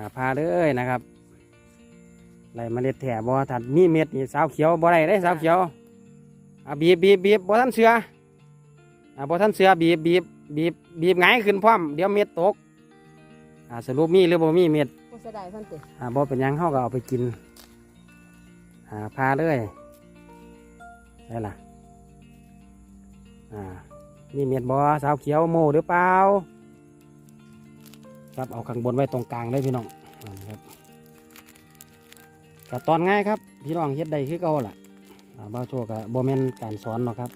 าพาเลยนะครับไรเมล็ดแถบ่ถัดมีเม็ดนี่สาวเขียวบ่ได้ได้สาวเขียวอ่าบีบบีบบีบบ่ทันเสืออ่าบ่ทันเสือบีบบีบบีบบีบไงายขึ้นพร้อมเดี๋ยวเม็ดตกอ่าสรุปมีหรือบ่มีเม็ดบ่เสียดายเพิ่นติอ่าบ่เป็นหยังเฮาก็เอาไปกินอ่าพาเลยได้ล่ะอ่านี่เม็ดบ่สาวเขียวโมหรือเปล่า ครับเอาข้างบนไว้ตรงกลางเลยพี่น้องอ่าครับก็ตอนง่ายครับพี่น้องเฮ็ดได้คือเก่าล่ะบ่าโชก็บ่แมนการสอนหรอกครับ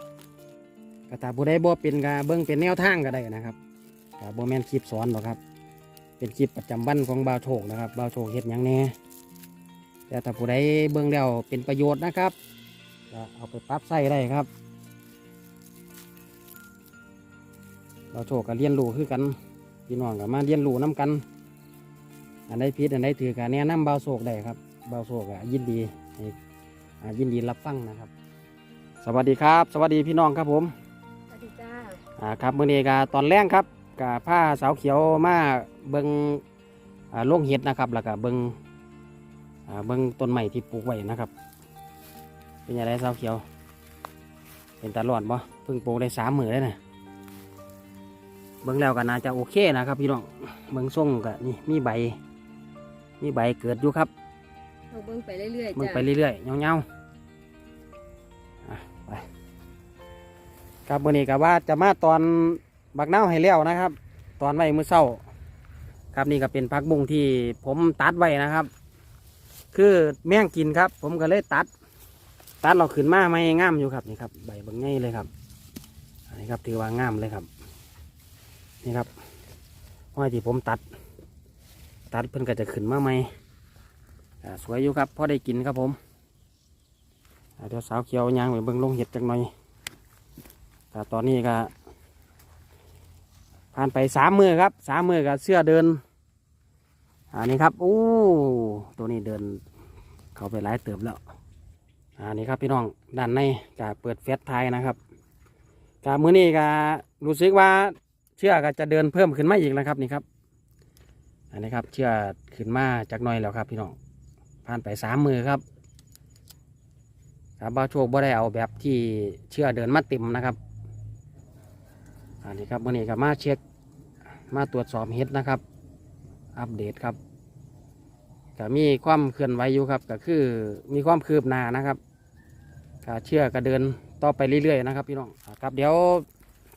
ก็ถ้าผู้ใดบ่เป็นก็เบิ่งเป็นแนวทางก็ได้นะครับก็บ่แมนคลิปสอนหรอกครับ เป็นคลิปประจำวันของบ่าโชคนะครับบ่าโชคเฮ็ดยังแน่แต่ถ้าผู้ใดเบิ่งแล้วเป็นประโยชน์นะครับก็เอาไปปรับใช้ได้ครับบ่าโชคก็เรียนรู้คือกัน พี่น้องก็มาเรียนรู้นํกัน อันใดผิดอันใดถือการแนะนำบ่าวโชคได้ครับบ่าวโชคก็ยินดีให้อ่ายินดีรับฟังนะครับ สวัสดีครับ สวัสดีพี่น้องครับผมสวัสดีจ้าอ่าครับมื้อนี้ก็ตอนแรกครับกับผ้าสาวเขียวมาเบิงอ่าโล่งเห็ดนะครับ แล้วก็เบิงอ่าเบิงต้นไม้ที่ปลูกไว้นะครับ เป็นยังไงสาวเขียว เป็นตาหลอดบ่เพิ่งปลูกได้สามมือเลยนะ เบิงแล้วก็น่าจะโอเคนะครับ พี่น้องเบิงส่งก็นี่มีใบ มีใบเกิดอยู่ครับเราเบิ่งไปเรื่อยๆเบิ่งจ้าไปเรื่อยๆเงาๆอะไปครับมื่อนี้กับว่าจะมาตอนบักเน่าวให้แล้วนะครับ ตอนไว้มือเศร้า ครับนี่ก็เป็นพักบุ้งที่ผมตัดไว้นะครับ คือแม่งกินครับ ผมก็เลยตัด ตัดเราขึ้นมาไม่งามอยู่ครับนี่ครับ ใบบางง่ายเลยครับอันนี้ครับถือว่างามเลยครับ นี่ครับห้อยที่ผมตัด ตัดเพิ่นก็จะขึ้นมาใหม่อ่าสวยอยู่ครับพอได้กินครับผมอ่าเดี๋ยวสาวเขียวยางไปเบิ่งลงเห็ดจังหน่อยแต่ตอนนี้ก็ผ่านไปสามมือครับสามมือกับเสื้อเดินอันนี้ครับอู้ตัวนี้เดินเขาไปหลายเติบแล้วอันนี้ครับพี่น้องด้านในจะเปิดเฟสไทยนะครับกามือนี้ก็รู้สึกว่า เชือกก็จะเดินเพิ่มขึ้นมาอีกนะครับนี่ครับ อันนี้ครับเชือกขึ้นมาจากน้อยแล้วครับ พี่น้องผ่านไปสามมือครับครับบ้าโชคบ่ได้เอาแบบที่เชื่อเดินมาติมนะครับ อันนี้ครับวันนี้ก็มาเช็คมาตรวจสอบเฮ็ดนะครับ อัปเดตครับก็มีความเคลื่อนไหวอยู่ครับ ก็คือมีความคืบหน้านะครับก็เชื่อก็เดินต่อไปเรื่อยๆนะครับ พี่น้องครับเดี๋ยว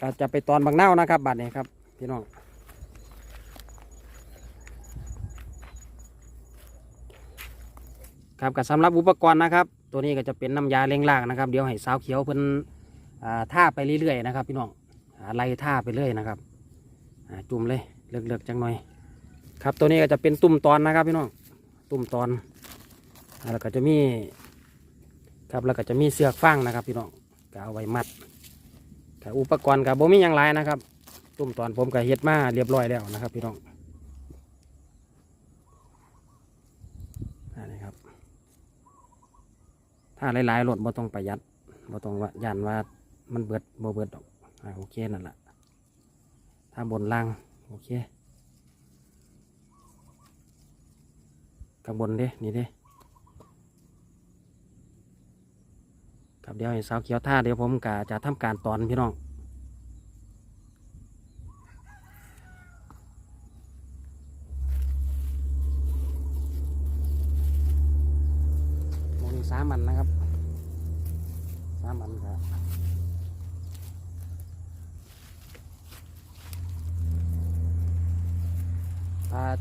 ก็จะไปตอนบางเน่านะครับบัดนี้ครับพี่น้องครับกับสำหรับอุปกรณ์นะครับ ตัวนี้ก็จะเป็นน้ำยาเล้งลางนะครับ เดี๋ยวให้สาวเขียวเพิ่นท่าไปเรื่อยๆนะครับ พี่น้องอ่าไล่ท่าไปเรื่อยนะครับจุ่มเลยเลือกๆจังหน่อย ครับตัวนี้ก็จะเป็นตุ่มตอนนะครับพี่น้องตุ่มตอนแล้วก็จะมีครับแล้วก็จะมีเสือกฟางนะครับ พี่น้องก็เอาไว้มัด กับอุปกรณ์กับโบมีอย่างไรนะครับตุ่มตอนผมก็เฮ็ดมาเรียบร้อยแล้วนะครับ พี่น้องนนี้ครับ ถ้าหลายๆรถบ่ต้องประหยัดบ่ต้องว่ายันว่ามันเบิดบ่เบิดดอกโอเคนั่นแหละถ้าบนล่างโอเคข้างบนเด้นี่เด้ ครับเดี๋ยวให้สาวเขียวท่าเดี๋ยวผมกะจะทำการตอนพี่น้องโมนี่สามันนะครับสามันครับ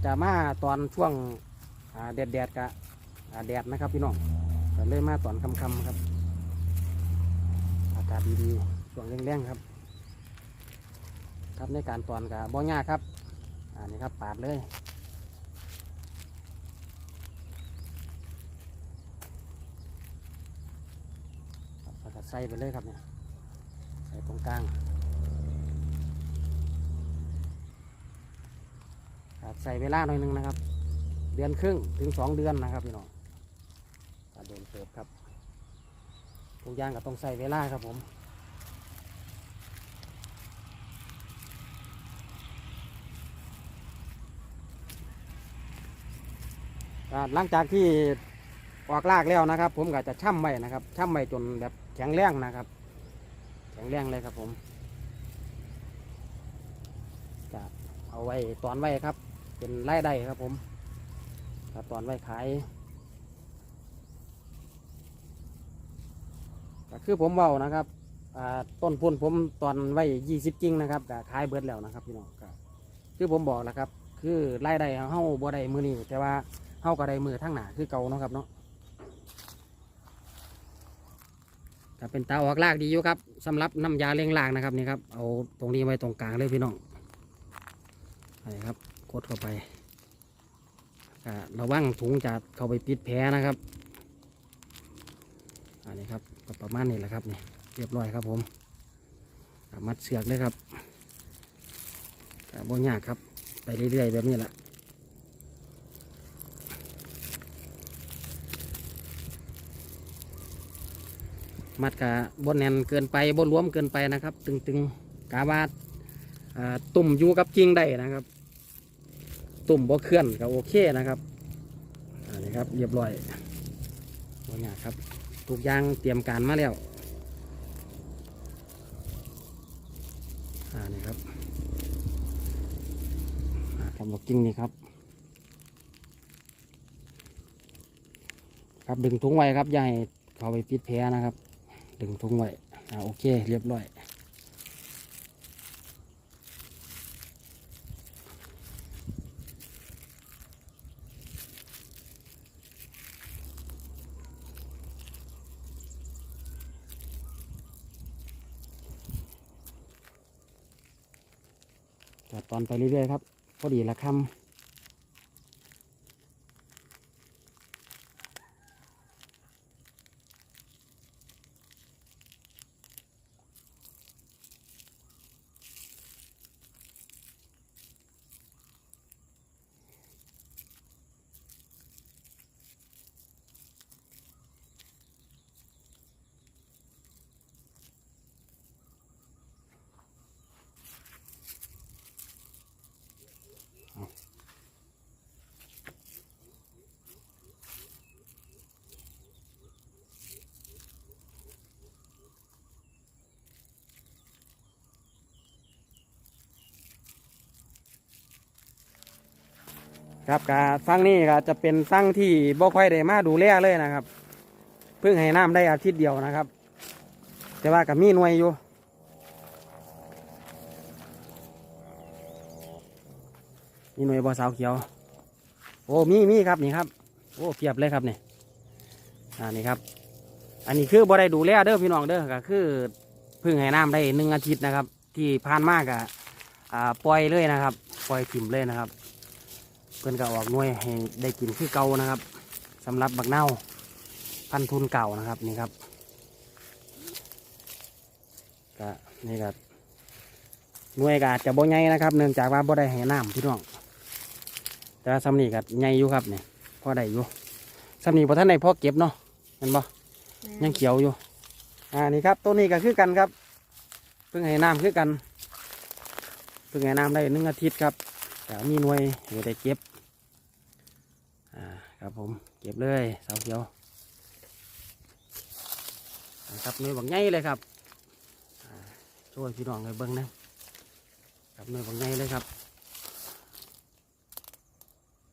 จะมาตอนช่วงแดดแดดกะแดดนะครับพี่น้องก็เลยมาตอนค่ำๆครับากาศดีๆช่วงแรงๆครับ ครับในการตอนกับบ่ยากครับอันนี้ครับปาดเลยจัก็ใส่ไปเลยครับเนี่ยใส่ตรงกลางครับใส่เวลาหน่อยหนึงนะครับ เดือนครึ่งถึงสองเดือนนะครับพี่น้องก็โดนเสิร์ฟครับ ทุกยางก็ต้องใส่เวลาครับผมหลังจากที่ออกรากแล้วนะครับ ผมก็จะช่ำไว้นะครับช่ำไว้จนแบบแข็งแรงนะครับ แข็งแรงเลยครับผมจะเอาไว้ตอนไว้ครับ เป็นรายได้ครับผมตอนไว้ขาย ก็คือผมเบานะครับต้นพุ่นผมตอนไว้ยี่สิบจริงนะครับก็ขายเบิดแล้วนะครับพี่น้องก็คือผมบอกแล้วครับ คือรายได้เฮาบ่ได้มือนี้แต่ว่าเฮาก็ได้มือทั้งหนาคือเก่าเนาะครับเนาะก็เป็นตาออกลากดีอยู่ครับสำหรับน้ำยาเลี้ยงลากนะครับนี่ครับเอาตรงนี้ไว้ตรงกลางเลยพี่น้องนี่ครับกดเข้าไประวังถุงจะเข้าไปปิดแผลนะครับอันนี้ครับ ก็ประมาณนี้แหละครับนี่เรียบร้อยครับผมมัดเสือกเลยครับก็บ่ยากครับไปเรื่อยๆแบบนี้แหละมัดกับบนแน่นเกินไปบนรวมเกินไปนะครับ ตึงๆกาบาดอ่าตุ่มอยู่กับจริงได้นะครับ ตุ่มบ่เคลื่อนก็โอเคนะครับอันนี้ครับเรียบร้อยบนยากครับ ทุกอย่างเตรียมการมาแล้วอ่านี่ครับทำบอกจริงนี่ครับ ครับดึงทุงไว้ครับอย่าให้เขาไปปิดแพ้นะครับ ดึงทุงไว้อ่าโอเค เรียบร้อย ตอนไปเรื่อยๆครับ พอดีละคำ ครับกาฟังนี่ก็จะเป็นฟังที่บ่ค่อยได้มาดูแลเลยนะครับ เพิ่งให้น้ำได้อาทิตย์เดียวนะครับ แต่ว่ากับมีหน่วยอยู่มีหน่วยบ่อสาวเขียว โอ้มีมีครับนี่ครับ โอ้เพียบเลยครับนี่อ่านี่ครับ อันนี้คือบ่ได้ดูแลเด้อพี่น้องเด้อก็คือเพิ่งให้น้ำได้หนึ่งอาทิตย์นะครับ ที่ผ่านมากอะอ่าปล่อยเลยนะครับ ปล่อยถิ่มเลยนะครับ พิ่นก็ออกหน่วยให้ได้กินคือเก่านะครับสำหรับบักเน่าพันธุ์ทุนเก่านะครับนี่ครับก็นี่ครับหน่วยก็อาจจะบ่ใหญ่นะครับ เนื่องจากว่าบ่ได้ให้น้ำพี่น้องแต่ว่าสำนีก็ใหญ่อยู่ครับเนี่ยพอได้อยู่สำนีพอท่านในพ่อเก็บเนาะเห็นบ่ยังเขียวอยู่อ่านี่ครับต้นนี้ก็คือกันครับเพิ่งให้น้ำคือกันเพิ่งให้น้ำได้หนึ่งอาทิตย์ครับแต่มีหน่วยให้ได้เก็บอ่า ครับผมเก็บเลยเสาเขียวนะครับหน่วยบักใหญ่เลยครับอ่าช่วยพี่น้องเลยเบิ้งนะครับหน่วยบักใหญ่เลยครับ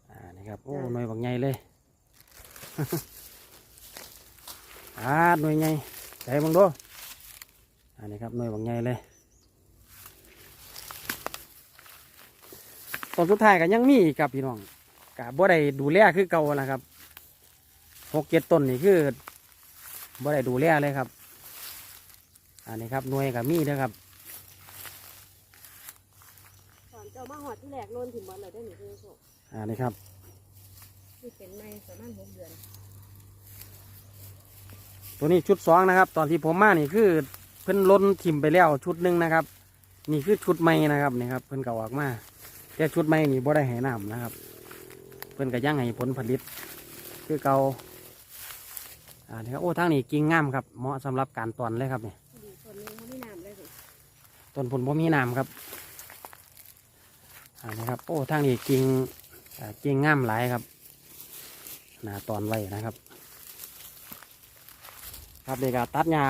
อ่านี่ครับโอ้หน่วยบักใหญ่เลยอ่าหน่วยใหญ่ใจบังดูอันนี้ครับหน่วยบักใหญ่เลยตอนสุดท้ายก็ยังมีอีกครับพี่น้อง กะบ่ได้ดูแลคือเก่านะครับหกเจ็ดต้นนี่คือบ่ได้ดูแลเลยครับ อันนี้ครับหน่วยกับมีนะครับตอนเจ้ามาหอดที่แรกโลนถิ่มบอลเลยได้หนิพี่โชคอันนี้ครับที่เป็นในประมาณหกเดือน ตัวนี้ชุดสองนะครับ ตอนที่ผมมานี่คือเพิ่นล้นทิมไปแล้วชุดหนึ่งนะครับ นี่คือชุดใหม่นะครับนี่ครับเพิ่นเก่าออกมาแต่ชุดใหม่นี่บ่ได้ให้น้ำนะครับ เพิ่นก็ยังให้ผลผลิต คือเก่าอ่านี่ครับโอ้ทางนี้กิ่งงามครับเหมาะสำหรับการตอนเลยครับนี่ดีคนนึงเขาไม่น้ำเลยสิต้นผลบ่มีน้ำครับอ่านี่ครับโอ้ทางนี้กิ่งอ่ากิ่งงามหลายครับหนาตอนไว้นะครับ ครับนี่ก็ตัดหญ้า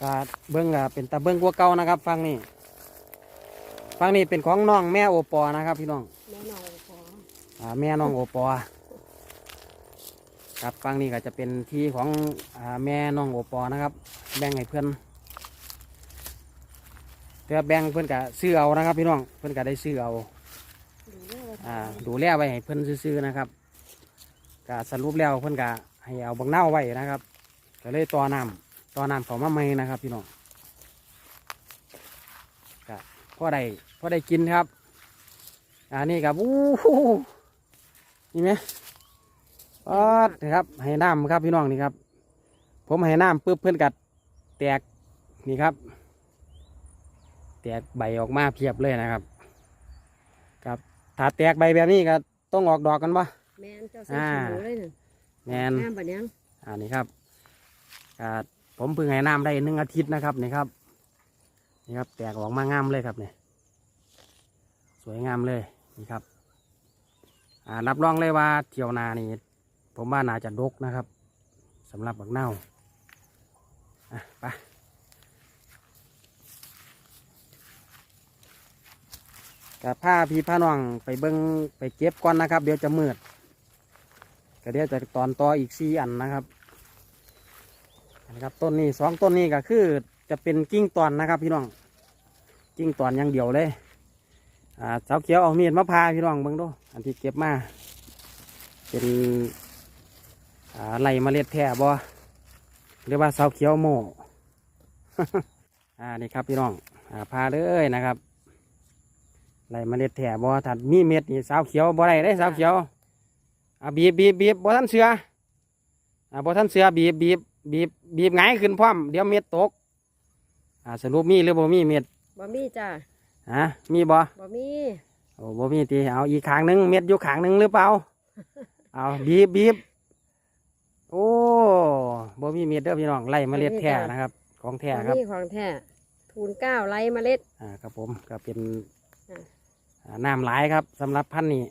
ก็เบิ้งก็เป็นตาเบิ้งกว่าเก่านะครับ ฟังนี่ฟังนี่เป็นของน้องแม่โอปอนะครับพี่น้องแม่น้องขออ่า แม่น้องโอปอครับฟังนี่ก็จะเป็นที่ของอแม่น้องโอปอนะครับ แบ่งให้เพื่อนเพื่อแบ่งเพื่อนก็ซื้อเอานะครับ พี่น้องเพื่อนก็ได้ซื้อเอาดูแลไว้ให้เพื่อนซื้อๆนะครับก็สรุปแล้วเพื่อนก็ให้เอาบังเน่าไว้นะครับก็เลยต่อน้ำต่อน้ำเขามาใหม่นะครับ พี่น้องก็พอได้พอได้กินครับอันนี้ครับอู้ นี่ไหมปอดนะครับให้น้ำครับพี่น้องนี่ครับ ผมให้น้ำปุ๊บเพื่อนกัดแตกนี่ครับ แตกใบออกมาเพียบเลยนะครับ ครับถ้าแตกใบแบบนี้ก็ต้องออกดอกกันปะแม่นเจ้าใส่ขี้หมูเลยน่ะแมนน้ำบัดยังอันนี้ครับอ่าผมเพิ่งให้น้ำได้หนึ่งอาทิตย์นะครับนี่ครับนี่ครับ แตกออกมางามเลยครับเนี่ยสวยงามเลยนี่ครับ อ่ารับรองเลยว่าเที่ยวนานี่ผมว่าน่าจะดกนะครับสำหรับบักเน่าอะไปกับผ้าพี่ผ้าน้องไปเบิ้งไปเก็บก่อนนะครับ เดี๋ยวจะมืดก็เดี๋ยวจะตอนต่ออีกสี่อันนะครับนนี้ครับต้นนี้สองต้นนี้ก็คือจะเป็นกิ้งตอนนะครับ พี่น้องกิ้งตอนอย่างเดียวเลยอ่าสาวเขียวเอามีดมาพาพี่น้องเบิ่งดู อันที่เก็บมา เป็นอ่าไหลเมล็ดแท่บ่หรือว่าสาวเขียวโมอ่านี่ครับพี่น้องอ่าพาเลยนะครับไหลเมล็ดแท่บ่ถ้ามีเม็ดนี่สาวเขียวบ่ได้ได้สาวเขียวอ่าบีบบีบบีบบ่ทันเสืออ่าบ่ทันเสือบีบบีบบีบบีบไงายขึ้นพร้อมเดี๋ยวเม็ดตกอ่าสรุปมีหรือบ่มีเม็ดบ่มีจ้าฮะมีบ่บ่มีโอ้บ่มีตีเอาอีกขางหนึงเม็ดอยู่ขางหนึงหรือเปล่าเอาบีบบีบโอ้บ่มีเม็ดเด้อพี่น้องไล่เมล็ดแท้นะครับ ของแท้บ่ครับมีของแท้ทูนเก้าไร้เมล็ดอ่าครับผมก็เป็นอ่าอ่าน้ำหลายครับสำหรับพันธุ์นี้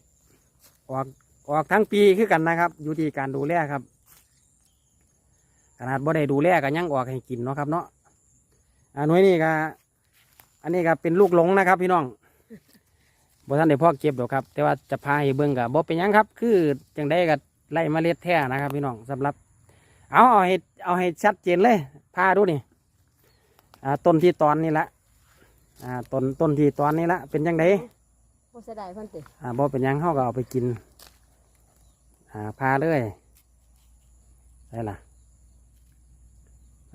ออกออกทั้งปีคือกันนะครับ อยู่ที่การดูแลครับขนาดบ่ได้ดูแลก็ยังออกให้กินเนาะครับเนาะอ่าหน่วยนี้ก็อันนี้ก็เป็นลูกหลงนะครับ พี่น้อง บ่ท่านได้พ่อเก็บดอกครับ แต่ว่าจะพาให้เบิ่งกับบ่เป็นหยังครับ คือจังได้กับไล่เมล็ดแท้นะครับพี่น้องสำหรับ เอาเอาให้เอาให้ชัดเจนเลยพาดูนี่อ่าต้นที่ตอนนี่ละอ่าต้นต้นที่ตอนนี้ละเป็นจังไดบ่เสียดายเพิ่นติอ่าบ่เป็นหยังเฮาก็เอาไปกินอ่าพาเลยได้ล่ะ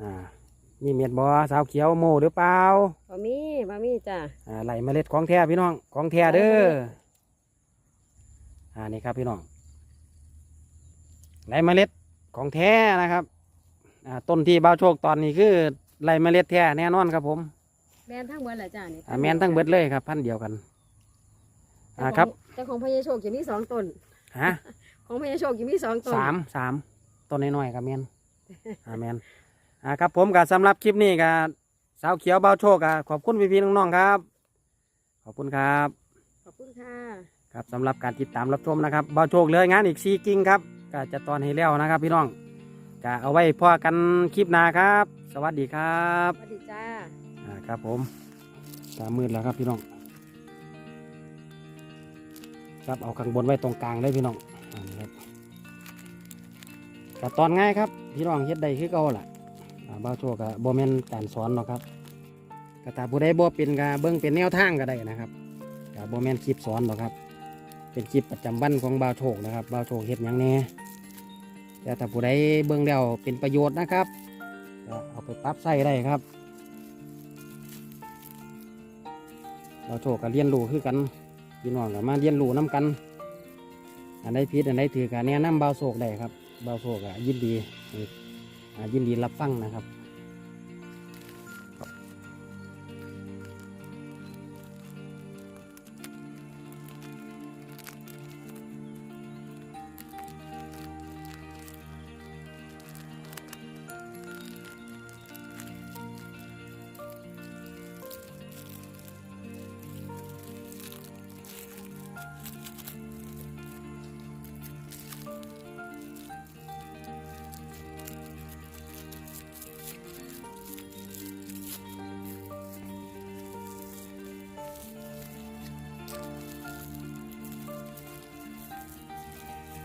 อ่า มีเม็ดบอสาวเขียวโมหรือเปล่าบ่มีบ่มีจ้าอ่าไหลเมล็ดของแท้พี่น้องของแท้เด้ออ่านี่ครับพี่น้องไหลเมล็ดของแท้นะครับอ่าต้นที่บ้าวโชคตอนนี้คือไหลเมล็ดแท้แน่นอนครับผมแม่นทั้งเบิดแหละจ้านี่อ่าแมนทั้งเบิดเลยครับ พันธุ์เดียวกัน อ่าครับแต่ของพญาโชคจะมีสองต้นฮะของพญาโชคจะมีสองต้นสามสามต้นน้อยๆครับแมนอ่าแมน อ่าครับผมกับสำหรับคลิปนี้กับสาวเขียวบ้าวโชคกับขอบคุณพี่ๆน้องๆครับ ขอบคุณครับขอบคุณค่ะครับสำหรับการติดตามรับชมนะครับเบาโชคเลยงานอีกซีกิ้งครับก็จะตอนให้แล้วนะครับ พี่น้องก็เอาไว้พอกันคลิปหน้าครับ สวัสดีครับสวัสดีจ้าอ่าครับผมตามืดแล้วครับพี่น้องครับเอาข้างบนไว้ตรงกลางเลยพี่น้องอันนี้ครับก็ตอนง่ายครับพี่น้องเฮ็ดได้คือเก่าล่ะอ่าเบาโชคกับโบแมนการสอนหรอกครับก็ถ้าผู้ใดบ่เป็นก็เบิ่งเป็นแนวทางก็ได้นะครับก็โบแมนคลิปสอนหรอกครับ เป็นคลิปประจำวันของบ่าวโชคนะครับบ่าวโชคเฮ็ดหยังแน่แต่ถ้าผู้ใดเบิ่งแล้วเป็นประโยชน์นะครับเอาไปปรับใช้ได้ครับบ่าวโชคก็เรียนรู้คือกันพี่น้องก็มาเรียนรู้นํกัน อันใดผิดอันใดถือก็แนะนำบ่าวโชคได้ครับบ่าวโชคก็ยินดี ยินดีรับฟังนะครับ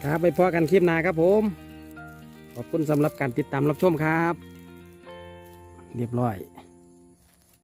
ครับไปพอกันคลิปหน้าครับผม ขอบคุณสำหรับการติดตามรับชมครับ เรียบร้อย